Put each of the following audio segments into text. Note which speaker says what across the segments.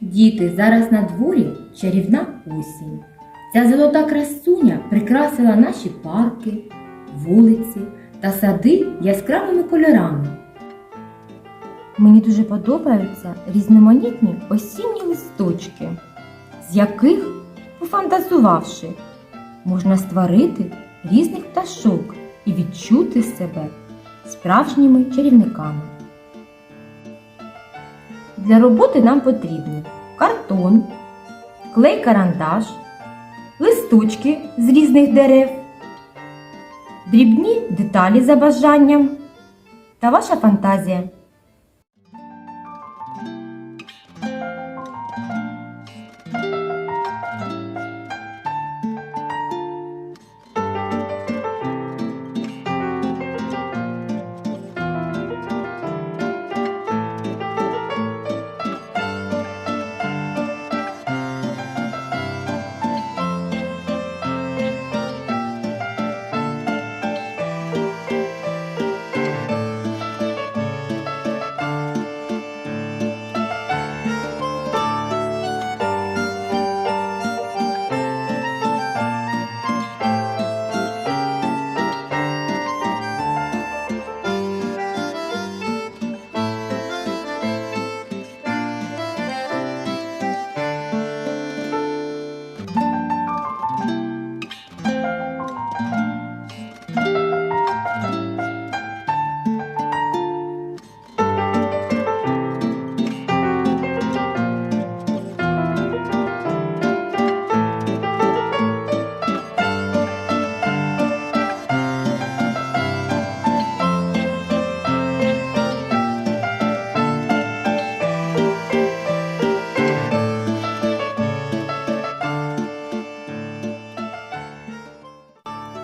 Speaker 1: Діти, зараз на дворі чарівна осінь. Ця золота красуня прикрасила наші парки, вулиці та сади яскравими кольорами. Мені дуже подобаються різноманітні осінні листочки, з яких, пофантазувавши, можна створити різних пташок і відчути себе справжніми чарівниками. Для роботи нам потрібні картон, клей-карандаш, листочки з різних дерев, дрібні деталі за бажанням та ваша фантазія.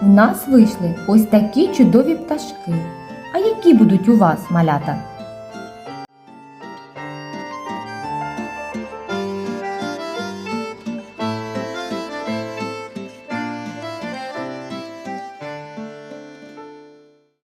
Speaker 1: У нас вийшли ось такі чудові пташки. А які будуть у вас, малята?